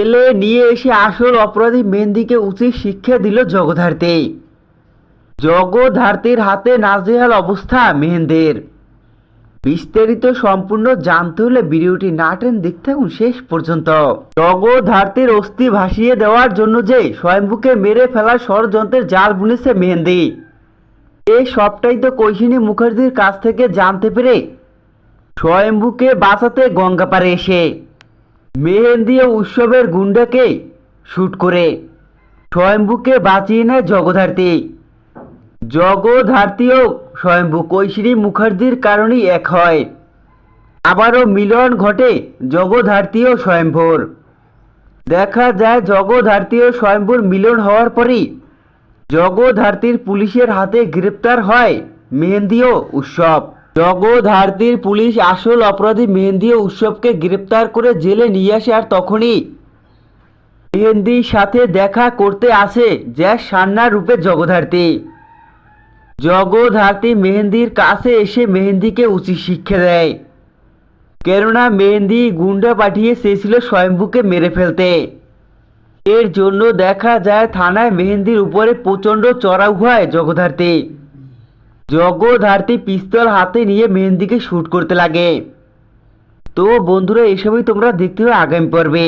জেলে নিয়ে এসে আসল অপরাধী মেহেন্দিকে উচিত শিক্ষা দিল জগধার্তে জগধার্তের হাতে নাজেহাল অবস্থা মেহেন্দের। বিস্তারিত সম্পূর্ণ জানতে হলে ভিডিওটি না টেন দেখতে থাকুন শেষ পর্যন্ত। জগধার্তের অস্থি ভাসিয়ে দেওয়ার জন্য যে স্বয়ম্ভুকে মেরে ফেলার ষড়যন্ত্রের জাল বুনেছে মেহেন্দি। এই সবটাই তো কৈশিনী মুখার্জির কাছ থেকে জানতে পেরে স্বয়ম্ভুকে বাঁচাতে গঙ্গাপাড়ে এসে মেহেন্দি উৎসবের গুন্ডাকে শ্যুট করে স্বয়ম্ভুকে বাঁচিয়ে নেয় জগধার্তী ও স্বয়ম্ভু কৈশিনী মুখার্জির কারণেই এক হয়। আবারও মিলন ঘটে জগধার্তী ও স্বয়ম্ভুর। দেখা যায় জগধার্তী ও স্বয়ম্ভুর মিলন হওয়ার পরই জগধার্তীর পুলিশের হাতে গ্রেপ্তার হয় মেহেন্দি ও উৎসব। জগধার্তীর পুলিশ আসল অপরাধী মেহেন্দি উৎসবকে গ্রেপ্তার করে জেলে নিয়ে আসে আর তখনই মেহেন্দির সাথে দেখা করতে আসে জ্যাস সান্না রূপে জগধার্তী জগধার্তী মেহেন্দির কাছে এসে মেহেন্দিকে উচিত শিক্ষা দেয়। কেননা মেহেন্দি গুন্ডা পাঠিয়ে চেয়েছিল স্বয়ম্ভুকে মেরে ফেলতে। এর জন্য দেখা যায় থানায় মেহেন্দির উপরে প্রচণ্ড চড়াও হয় জগধার্তী জগধার্তী পিস্তল হাতে নিয়ে মেহেন্দিকে শ্যুট করতে লাগে। তো বন্ধুরা এসবই তোমরা দেখতে হবে আগামী পর্বে।